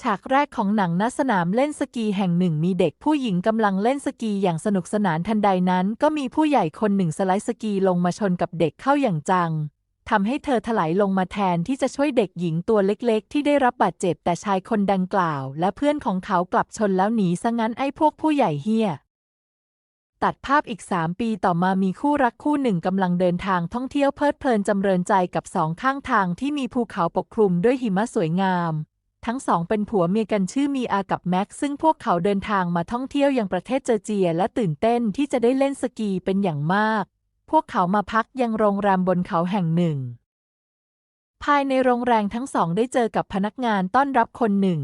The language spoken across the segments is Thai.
ฉากแรกของหนังณสนามเล่นสกีแห่งหนึ่งมีเด็กผู้หญิงกำลังเล่นสกีอย่างสนุกสนานทันใดนั้น ก็มีผู้ใหญ่คนหนึ่งสไลด์สกีลงมาชนกับเด็กเข้าอย่างจังทำให้เธอถลายลงมาแทนที่จะช่วยเด็กหญิงตัวเล็กๆ ที่ได้รับบาดเจ็บแต่ชายคนดังกล่าว และเพื่อนของเขากลับชนแล้วหนีซะงั้นไอ้พวกผู้ใหญ่เฮี้ยตัดภาพอีกสามปีต่อมามีคู่รักคู่หนึ่งกำลังเดินทางท่องเที่ยวเพลิดเพลินจำเริญใจกับสองข้างทางที่มีภูเขาปกคลุมด้วยหิมะสวยงาม ทั้งสองเป็นผัวเมียกันชื่อมีอากับแม็กซ์ซึ่งพวกเขาเดินทางมาท่องเที่ยวยังประเทศเจอร์เจีย และตื่นเต้นที่จะได้เล่นสกีเป็นอย่างมาก พวกเขามาพักยังโรงแรมบนเขาแห่งหนึ่ง ภายในโรงแรมทั้งสองได้เจอกับพนักงานต้อนรับคนหนึ่ง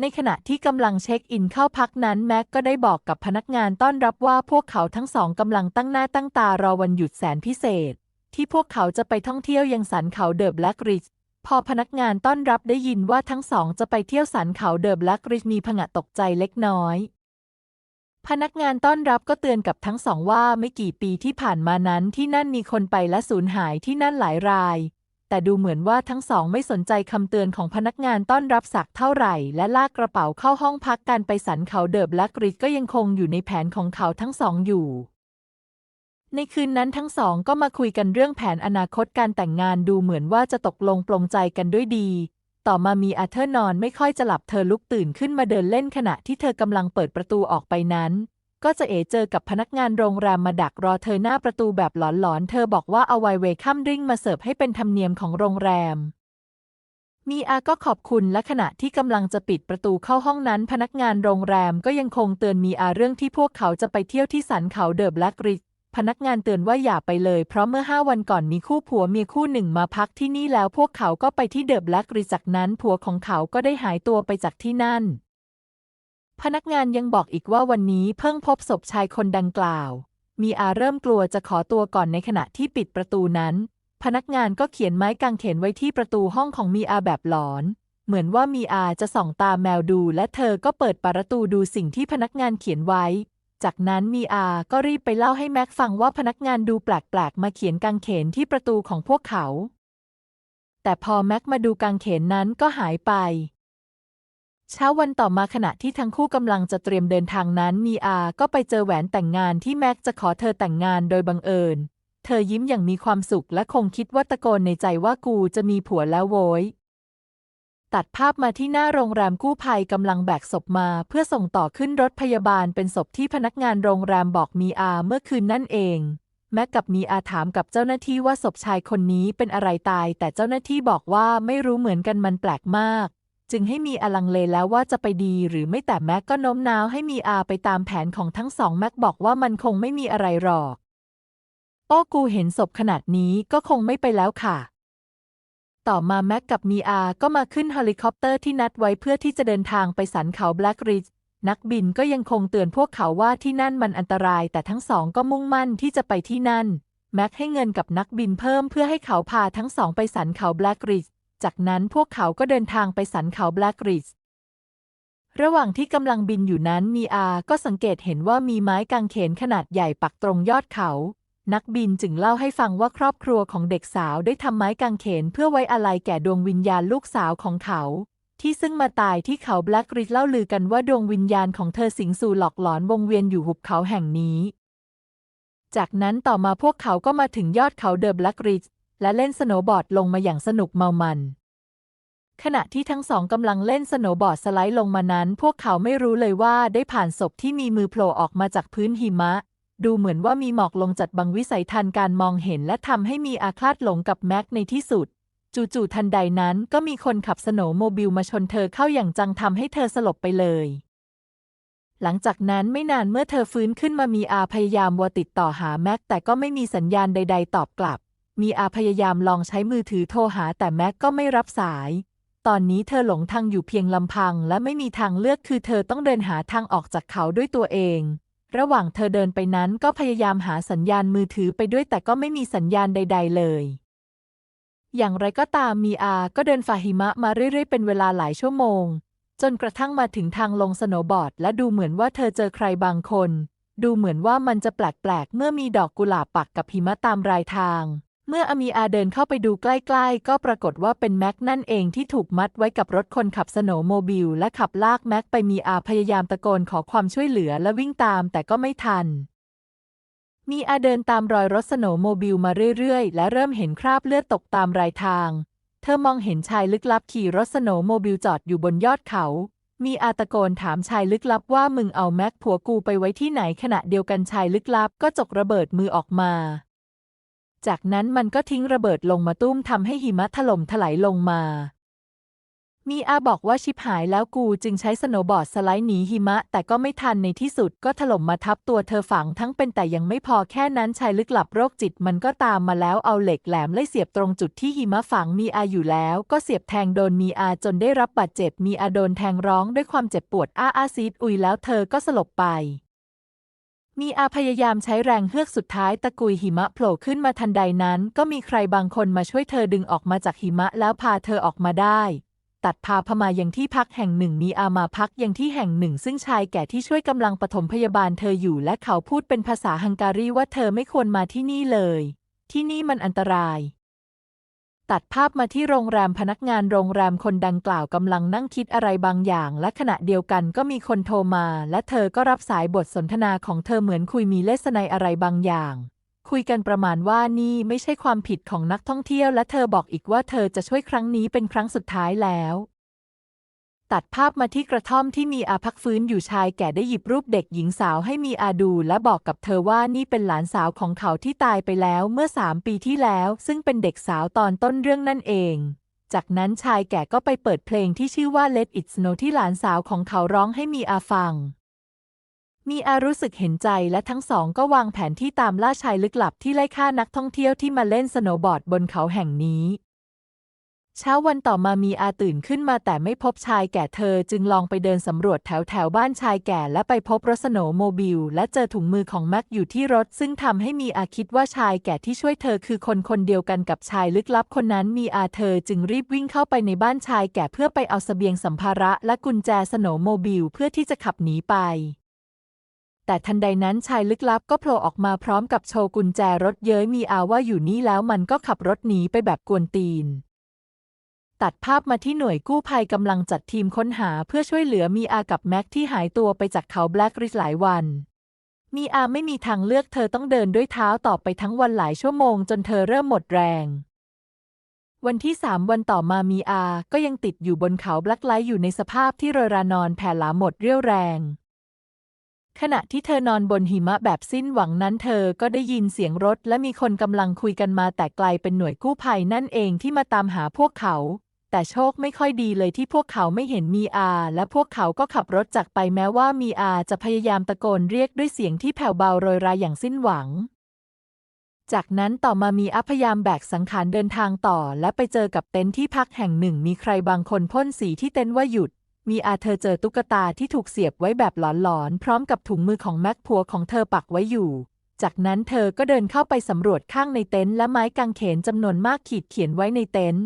ในขณะที่กำลังเช็คอินเข้าพักนั้นแม็กก็ได้บอกกับพนักงานต้อนรับว่าพวกเขาทั้งสองกำลังตั้งหน้าตั้งตารอวันหยุดแสนพิเศษ ที่พวกเขาจะไปท่องเที่ยวยังสันเขาเดอะแบล็กริดจ์ พอพนักงานต้อนรับได้ยินว่าทั้งสองจะไปเที่ยวสันเขาเดอะแบล็กริดจ์มีผงะตกใจเล็กน้อย พนักงานต้อนรับก็เตือนกับทั้งสองว่าไม่กี่ปีที่ผ่านมานั้นที่นั่นมีคนไปและสูญหายที่นั่นหลายราย แต่ดูเหมือนว่าทั้งสองไม่สนใจคำเตือนของพนักงานต้อนรับสักเท่าไหร่ และลากกระเป๋าเข้าห้องพักการไปสันเขาเดอะแบล็กริดจ์ก็ยังคงอยู่ในแผนของเขาทั้งสองอยู่ ในคืนนั้นทั้งสองก็มาคุยกันเรื่องแผนอนาคตการแต่งงานดูเหมือนว่าจะตกลงปลงใจกันด้วยดี ต่อมามีอาเธอร์นอนไม่ค่อยจะหลับเธอลุกตื่นขึ้นมาเดินเล่นขณะที่เธอกำลังเปิดประตูออกไปนั้น ก็จะเอเจอกับพนักงานโรงแรมมาดักรอเธอหน้าประตูแบบหลอนๆ เธอบอกว่าเอาไวเวคัมดริงมาเสิร์ฟให้เป็นธรรมเนียมของโรงแรมมีอาก็ขอบคุณและขณะที่กำลังจะปิดประตูเข้าห้องนั้น พนักงานโรงแรมก็ยังคงเตือนมีอาเรื่องที่พวกเขาจะไปเที่ยวที่สันเขาเดอะแบล็กริด พนักงานเตือนว่าอย่าไปเลย เพราะเมื่อห้าวันก่อนมีคู่ผัวเมียคู่หนึ่งมาพักที่นี่แล้วพวกเขาก็ไปที่เดอะแบล็กริจ์จากนั้นผัวของเขาก็ได้หายตัวไปจากที่นั่น พนักงานยังบอกอีกว่าวันนี้เพิ่งพบศพชายคนดังกล่าว มีอาเริ่มกลัวจะขอตัวก่อนในขณะที่ปิดประตูนั้น พนักงานก็เขียนไม้กางเขนไว้ที่ประตูห้องของมีอาแบบหลอน เหมือนว่ามีอาจะส่องตาแมวดู และเธอก็เปิดประตูดูสิ่งที่พนักงานเขียนไว้ จากนั้นมีอาก็รีบไปเล่าให้แม็กฟังว่าพนักงานดูแปลกๆ มาเขียนกางเขนที่ประตูของพวกเขา แต่พอแม็กมาดูกางเขนนั้นก็หายไป เช้าวันต่อมาขณะที่ทั้งคู่กำลังจะเตรียมเดินทางนั้น มีอาก็ไปเจอแหวนแต่งงานที่แม็กจะขอเธอแต่งงานโดยบังเอิญ เธอยิ้มอย่างมีความสุขและคงคิดว่าตะโกนในใจว่ากูจะมีผัวแล้วโว้ย ตัดภาพมาที่หน้าโรงแรมกู้ภัยกำลังแบกศพมา เพื่อส่งต่อขึ้นรถพยาบาลเป็นศพที่พนักงานโรงแรมบอกมีอาเมื่อคืนนั่นเอง แม็กกับมีอาถามกับเจ้าหน้าที่ว่าศพชายคนนี้เป็นอะไรตาย แต่เจ้าหน้าที่บอกว่าไม่รู้เหมือนกันมันแปลกมาก จึงให้มีอลังเลแล้วว่าจะไปดีหรือไม่แต่แม็กก็โน้มน้าวให้มีอาไปตามแผนของทั้งสองแม็กบอกว่ามันคงไม่มีอะไรหรอก โอ้กูเห็นศพขนาดนี้ก็คงไม่ไปแล้วค่ะ ต่อมาแม็กกับมีอาก็มาขึ้นเฮลิคอปเตอร์ที่นัดไว้เพื่อที่จะเดินทางไปสันเขาแบล็กริดจ์นักบินก็ยังคงเตือนพวกเขาว่าที่นั่นมันอันตราย แต่ทั้งสองก็มุ่งมั่นที่จะไปที่นั่น แม็กให้เงินกับนักบินเพิ่มเพื่อให้เขาพาทั้งสองไปสันเขาแบล็กริดจ์จากนั้นพวกเขาก็เดินทางไปสันเขาแบล็กริดจ์ระหว่างที่กำลังบินอยู่นั้นมีอาก็สังเกตเห็นว่ามีไม้กางเขนขนาดใหญ่ปักตรงยอดเขา นักบินจึงเล่าให้ฟังว่าครอบครัวของเด็กสาวได้ทำไม้กางเขนเพื่อไว้อาลัยแก่ดวงวิญญาณลูกสาวของเขา ที่ซึ่งมาตายที่เขาแบล็กริดจ์เล่าลือกันว่าดวงวิญญาณของเธอสิงสู่หลอกหลอนวงเวียนอยู่หุบเขาแห่งนี้ จากนั้นต่อมาพวกเขาก็มาถึงยอดเขาเดอะแบล็กริดจ์และเล่นสโนว์บอร์ดลงมาอย่างสนุกเมามัน ขณะที่ทั้งสองกำลังเล่นสโนว์บอร์ดสไลด์ลงมานั้น พวกเขาไม่รู้เลยว่าได้ผ่านศพที่มีมือโผล่ออกมาจากพื้นหิมะ ดูเหมือนว่ามีหมอกลงจัดบังวิสัยทันการมองเห็นและทำให้มีอาคลาดหลงกับแม็กในที่สุด จู่ๆทันใดนั้นก็มีคนขับสโนโมบิลมาชนเธอเข้าอย่างจังทำให้เธอสลบไปเลย หลังจากนั้นไม่นานเมื่อเธอฟื้นขึ้นมามีอาพยายามวติดต่อหาแม็กแต่ก็ไม่มีสัญญาณใด ๆ ตอบกลับ มีอาพยายามลองใช้มือถือโทรหาแต่แม็กก็ไม่รับสาย ตอนนี้เธอหลงทางอยู่เพียงลำพัง และไม่มีทางเลือกคือเธอต้องเดินหาทางออกจากเขาด้วยตัวเอง ระหว่างเธอเดินไปนั้นก็พยายามหาสัญญาณมือถือไปด้วยแต่ก็ไม่มีสัญญาณใด ๆ เลย อย่างไรก็ตามมีอาก็เดินฝ่าหิมะมาเรื่อย ๆ เป็นเวลาหลายชั่วโมง จนกระทั่งมาถึงทางลงสโนบอร์ด และดูเหมือนว่าเธอเจอใครบางคน ดูเหมือนว่ามันจะแปลก ๆ เมื่อมีดอกกุหลาบปักกับหิมะตามรายทาง เมื่ออามีอาเดินเข้าไปดูใกล้ๆ ก็ปรากฏว่าเป็นแม็กนั่นเองที่ถูกมัดไว้กับรถคนขับสโนโมบิลและขับลากแม็กไปมีอาพยายามตะโกนขอความช่วยเหลือและวิ่งตามแต่ก็ไม่ทัน มีอาเดินตามรอยรถสโนโมบิลมาเรื่อยๆ และเริ่มเห็นคราบเลือดตกตามรายทาง เธอมองเห็นชายลึกลับขี่รถสโนโมบิลจอดอยู่บนยอดเขา มีอาตะโกนถามชายลึกลับว่ามึงเอาแม็กผัวกูไปไว้ที่ไหนขณะเดียวกันชายลึกลับก็จกระเบิดมือออกมา จากนั้นมันก็ทิ้งระเบิดลงมาตุ้มทำให้หิมะถล่มถลายลงมา มีอาบอกว่าชิบหายแล้วกูจึงใช้สโนบอร์ดสไลด์หนีหิมะ แต่ก็ไม่ทันในที่สุดก็ถล่มมาทับตัวเธอฝังทั้งเป็นแต่ยังไม่พอแค่นั้นชายลึกหลับโรคจิตมันก็ตามมาแล้วเอาเหล็กแหลมไล่เสียบตรงจุดที่หิมะฝังมีอาอยู่แล้ว ก็เสียบแทงโดนมีอาจนได้รับบาดเจ็บมีอาโดนแทงร้องด้วยความเจ็บปวดอ้าอาซีดอุยแล้วเธอก็สลบไป มีอาพยายามใช้แรงเฮือกสุดท้ายตะกุยหิมะโผล่ขึ้นมาทันใดนั้น ก็มีใครบางคนมาช่วยเธอดึงออกมาจากหิมะแล้วพาเธอออกมาได้ ตัดพาพมายังที่พักแห่งหนึ่งมีอามาพักยังที่แห่งหนึ่ง ซึ่งชายแก่ที่ช่วยกำลังปฐมพยาบาลเธออยู่และเขาพูดเป็นภาษาฮังการีว่าเธอไม่ควรมาที่นี่เลย ที่นี่มันอันตราย ตัดภาพมาที่โรงแรมพนักงานโรงแรมคนดังกล่าวกำลังนั่งคิดอะไรบางอย่าง และขณะเดียวกันก็มีคนโทรมา และเธอก็รับสายบทสนทนาของเธอเหมือนคุยมีเลสไนอะไรบางอย่าง คุยกันประมาณว่านี่ไม่ใช่ความผิดของนักท่องเที่ยว และเธอบอกอีกว่าเธอจะช่วยครั้งนี้เป็นครั้งสุดท้ายแล้ว ตัดภาพมาที่กระท่อมที่มีอาพักฟื้นอยู่ชายแก่ได้หยิบรูปเด็กหญิงสาวให้มีอาดู และบอกกับเธอว่านี่เป็นหลานสาวของเขาที่ตายไปแล้วเมื่อสามปีที่แล้ว ซึ่งเป็นเด็กสาวตอนต้นเรื่องนั่นเอง จากนั้นชายแก่ก็ไปเปิดเพลงที่ชื่อว่า Let It Snow ที่หลานสาวของเขาร้องให้มีอาฟัง มีอารู้สึกเห็นใจและทั้งสองก็วางแผนที่ตามล่าชายลึกลับที่ไล่ฆ่านักท่องเที่ยวที่มาเล่นสโนว์บอร์ดบนเขาแห่งนี้ เช้าวันต่อมามีอาตื่นขึ้นมาแต่ไม่พบชายแก่เธอจึงลองไปเดินสำรวจแถวแถวบ้านชายแก่และไปพบรถสโนโมบิล และเจอถุงมือของแม็กอยู่ที่รถ ซึ่งทำให้มีอาคิดว่าชายแก่ที่ช่วยเธอคือคนคนเดียวกันกับชายลึกลับคนนั้นมีอาเธอจึงรีบวิ่งเข้าไปในบ้านชายแก่เพื่อไปเอาเสบียงสัมภาระและกุญแจสโนโมบิลเพื่อที่จะขับหนีไปแต่ทันใดนั้นชายลึกลับก็โผล่ออกมาพร้อมกับโชว์กุญแจรถเย้ยมีอาว่าอยู่นี่แล้วมันก็ขับรถหนีไปแบบกวนตีน ตัดภาพมาที่หน่วยกู้ภัยกำลังจัดทีมค้นหาเพื่อช่วยเหลือมีอากับแม็กที่หายตัวไปจากเขาแบล็กริสหลายวัน มีอาไม่มีทางเลือกเธอต้องเดินด้วยเท้าต่อไปทั้งวันหลายชั่วโมงจนเธอเริ่มหมดแรงวันที่สามวันต่อมามีอา ก็ยังติดอยู่บนเขาแบล็กไลท์อยู่ในสภาพที่โรยรานอนแผ่หลาหมดเรี่ยวแรง ขณะที่เธอนอนบนหิมะแบบสิ้นหวังนั้นเธอก็ได้ยินเสียงรถและมีคนกำลังคุยกันมาแต่ไกลเป็นหน่วยกู้ภัยนั่นเองที่มาตามหาพวกเขา แต่โชคไม่ค่อยดีเลยที่พวกเขาไม่เห็นมีอา และพวกเขาก็ขับรถจากไปแม้ว่ามีอาจะพยายามตะโกนเรียกด้วยเสียงที่แผ่วเบาโรยราอย่างสิ้นหวัง จากนั้นต่อมามีอาพยายามแบกสังขารเดินทางต่อ และไปเจอกับเต็นท์ที่พักแห่งหนึ่ง มีใครบางคนพ่นสีที่เต็นท์ว่าหยุด มีอาเธอเจอตุ๊กตาที่ถูกเสียบไว้แบบหลอนๆพร้อมกับถุงมือของแม็กผัวของเธอปักไว้อยู่จากนั้นเธอก็เดินเข้าไปสำรวจข้างในเต็นท์และไม้กางเขนจำนวนมากขีดเขียนไว้ในเต็นท์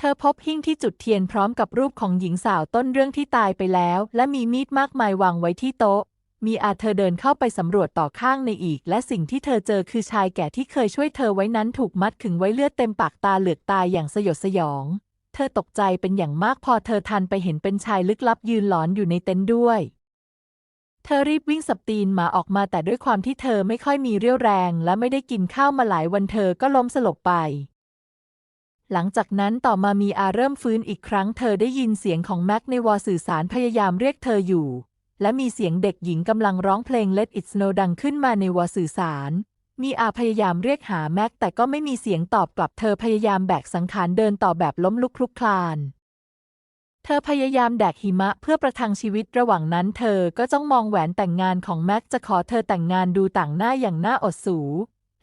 เธอพบหิ้งที่จุดเทียนพร้อมกับรูปของหญิงสาวต้นเรื่องที่ตายไปแล้ว และมีมีดมากมายวางไว้ที่โต๊ะ มีอาเธอเดินเข้าไปสำรวจต่อข้างในอีก และสิ่งที่เธอเจอคือชายแก่ที่เคยช่วยเธอไว้นั้นถูกมัดขึงไว้เลือดเต็มปากตาเหลือกตายอย่างสยดสยอง เธอตกใจเป็นอย่างมากพอเธอทันไปเห็นเป็นชายลึกลับยืนหลอนอยู่ในเต็นท์ด้วยเธอรีบวิ่งสับตีนหมาออกมาแต่ด้วยความที่เธอไม่ค่อยมีเรี่ยวแรง และไม่ได้กินข้าวมาหลายวันเธอก็ล้มสลบไป หลังจากนั้นต่อมามีอาเริ่มฟื้นอีกครั้งเธอได้ยินเสียงของแม็กในวอสื่อสารพยายามเรียกเธออยู่ และมีเสียงเด็กหญิงกำลังร้องเพลง Let It Snow ดังขึ้นมาในวอสื่อสาร มีอาพยายามเรียกหาแม็กแต่ก็ไม่มีเสียงตอบกลับเธอพยายามแบกสังขารเดินต่อแบบล้มลุกคลุกคลานเธอพยายามแดกหิมะเพื่อประทังชีวิตระหว่างนั้นเธอก็จ้องมองแหวนแต่งงานของแม็กจะขอเธอแต่งงานดูต่างหน้าอย่างน่าอดสู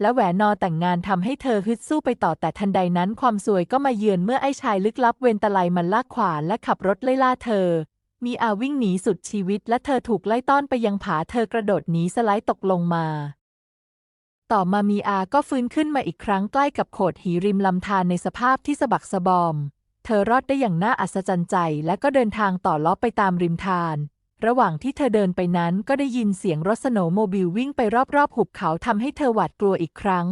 และแหวนนอแต่งงานทำให้เธอฮึดสู้ไปต่อแต่ทันใดนั้นความสวยก็มาเยือนเมื่อไอ้ชายลึกลับเวนตะไลมันลากขวานและขับรถไล่ล่าเธอ มีอาวิ่งหนีสุดชีวิต และเธอถูกไล่ต้อนไปยังผาเธอกระโดดหนีสไลด์ตกลงมา ต่อมามีอาก็ฟื้นขึ้นมาอีกครั้งใกล้กับโขดหิริมลำธารในสภาพที่สะบักสะบอม เธอรอดได้อย่างน่าอัศจรรย์ใจ และก็เดินทางต่อล้อไปตามริมทาน ระหว่างที่เธอเดินไปนั้นก็ได้ยินเสียงรถสโนว์โมบิลวิ่งไปรอบๆ หุบเขาทำให้เธอหวาดกลัวอีกครั้ง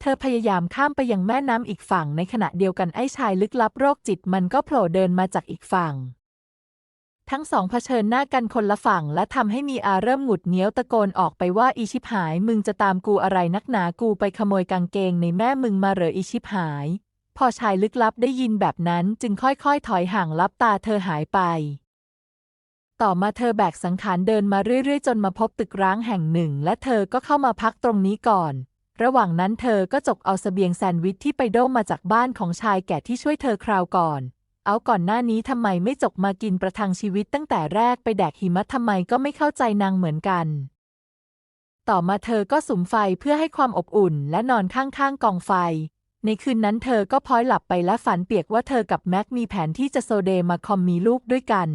เธอพยายามข้ามไปยังแม่น้ำอีกฝั่งในขณะเดียวกันไอ้ชายลึกลับโรคจิตมันก็โผล่เดินมาจากอีกฝั่ง ทั้งสองเผชิญหน้ากันคนละฝั่งและทำให้มีอาเริ่มหงุดเหงี้ยวตะโกนออกไปว่าอีชิบหาย มึงจะตามกูอะไรนักหนากูไปขโมยกางเกงในแม่มึงมาเหรออีชิบหาย พอชายลึกลับได้ยินแบบนั้นจึงค่อยๆ ถอยห่างลับตาเธอหายไป ต่อมาเธอแบกสังขารเดินมาเรื่อยๆ จนมาพบตึกร้างแห่งหนึ่ง และเธอก็เข้ามาพักตรงนี้ก่อน ระหว่างนั้นเธอก็จกเอาสเสบียงแซนด์วิชที่ไปโด้มาจากบ้านของชายแก่ที่ช่วยเธอคราวก่อน เอาก่อนหน้านี้ทำไมไม่จกมากินประทังชีวิตตั้งแต่แรกไปแดกหิมะทำไมก็ไม่เข้าใจนางเหมือนกัน ต่อมาเธอก็สุมไฟเพื่อให้ความอบอุ่นและนอนข้างๆกองไฟ ในคืนนั้นเธอก็พลอยหลับไปและฝันเปียกว่าเธอกับแม็กมีแผนที่จะโซเดมาคอมมีลูกด้วยกัน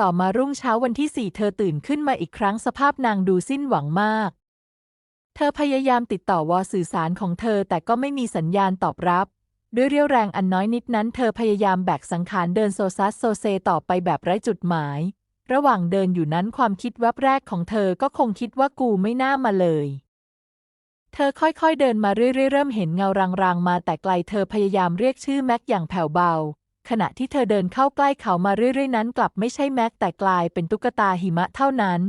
ต่อมารุ่งเช้าวันที่สี่เธอตื่นขึ้นมาอีกครั้งสภาพนางดูสิ้นหวังมาก เธอพยายามติดต่อวอสื่อสารของเธอแต่ก็ไม่มีสัญญาณตอบรับ ด้วยเรี่ยวแรงอันน้อยนิดนั้น เธอพยายามแบกสังขารเดินโซซัสโซเซต่อไปแบบไร้จุดหมาย ระหว่างเดินอยู่นั้นความคิดแวบแรกของเธอก็คงคิดว่ากูไม่น่ามาเลยเธอค่อยๆ เดินมาเรื่อยๆ เริ่มเห็นเงารางๆ มาแต่ไกลเธอพยายามเรียกชื่อแม็กอย่างแผ่วเบา ขณะที่เธอเดินเข้าใกล้เขามาเรื่อยๆ นั้น กลับไม่ใช่แม็กแต่กลายเป็นตุ๊กตาหิมะเท่านั้น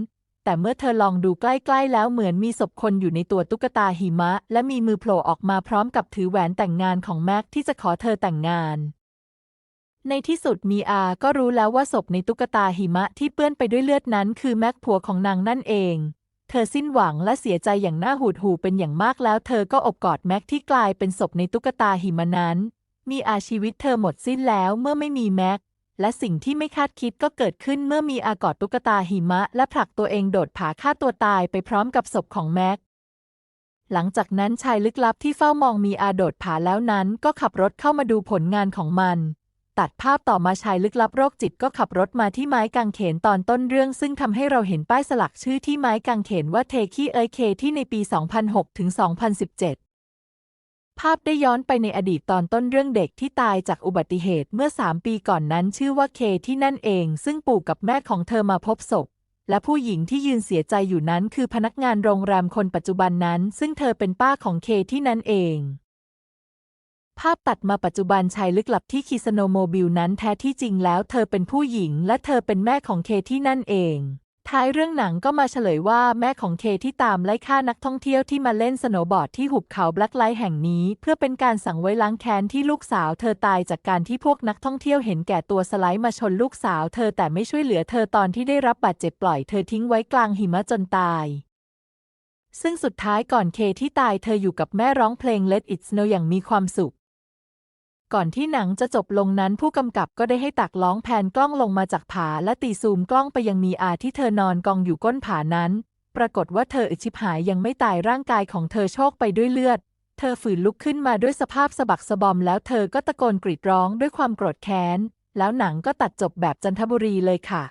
แต่เมื่อเธอลองดูใกล้ ๆ แล้วเหมือนมีศพคนอยู่ในตัวตุ๊กตาหิมะ และมีมือโผล่ออกมาพร้อมกับถือแหวนแต่งงานของแม็กที่จะขอเธอแต่งงาน ในที่สุดมีอาก็รู้แล้วว่าศพในตุ๊กตาหิมะที่เปื้อนไปด้วยเลือดนั้น คือแม็กผัวของนางนั่นเองเธอสิ้นหวังและเสียใจอย่างน่าหูดหูเป็นอย่างมากแล้วเธอก็อบกอดแม็กที่กลายเป็นศพในตุ๊กตาหิมะนั้น มีอาชีวิตเธอหมดสิ้นแล้วเมื่อไม่มีแม็ก และสิ่งที่ไม่คาดคิดก็เกิดขึ้นเมื่อมีอากอดตุ๊กตาหิมะ และผลักตัวเองโดดผาฆ่าตัวตายไปพร้อมกับศพของแม็ก หลังจากนั้นชายลึกลับที่เฝ้ามองมีอาโดดผาแล้วนั้น ก็ขับรถเข้ามาดูผลงานของมัน ตัดภาพต่อมาชายลึกลับโรคจิตก็ขับรถมาที่ไม้กางเขนตอนต้นเรื่อง ซึ่งทำให้เราเห็นป้ายสลักชื่อที่ไม้กางเขนว่าเทคีเอยเคที่ในปี 2006ถึง2017 ภาพได้ย้อนไปในอดีตตอนต้นเรื่องเด็กที่ตายจากอุบัติเหตุเมื่อ 3 ปีก่อนนั้นชื่อว่าเคที่นั่นเอง ซึ่งปู่กับแม่ของเธอมาพบศพ และผู้หญิงที่ยืนเสียใจอยู่นั้นคือพนักงานโรงแรมคนปัจจุบันนั้น ซึ่งเธอเป็นป้าของเคที่นั่นเอง ภาพตัดมาปัจจุบันชายลึกลับที่คิสโนโมบิลนั้นแท้ที่จริงแล้ว เธอเป็นผู้หญิง และเธอเป็นแม่ของเคที่นั่นเอง ท้ายเรื่องหนังก็มาเฉลยว่าแม่ของเคที่ตามไล่ฆ่านักท่องเที่ยวที่มาเล่นสโนว์บอร์ดที่หุบเขาแบล็กไลท์แห่งนี้ เพื่อเป็นการสั่งไว้ล้างแค้นที่ลูกสาวเธอตายจากการที่พวกนักท่องเที่ยวเห็นแก่ตัวสไลด์มาชนลูกสาวเธอแต่ไม่ช่วยเหลือเธอตอนที่ได้รับบาดเจ็บปล่อยเธอทิ้งไว้กลางหิมะจนตาย ซึ่งสุดท้ายก่อนเคที่ตายเธออยู่กับแม่ร้องเพลง Let It Snow อย่างมีความสุข ก่อนที่หนังจะจบลงนั้นผู้กำกับก็ได้ให้ตักล้องแผนกล้องลงมาจากผาและตีซูมกล้องไปยังมีอาที่เธอนอนกองอยู่ก้นผานั้น ปรากฏว่าเธออิชิบหายยังไม่ตายร่างกายของเธอโชกไปด้วยเลือด เธอฝืนลุกขึ้นมาด้วยสภาพสะบักสะบอมแล้วเธอก็ตะโกนกรีดร้องด้วยความโกรธแค้น แล้วหนังก็ตัดจบแบบจันทบุรีเลยค่ะ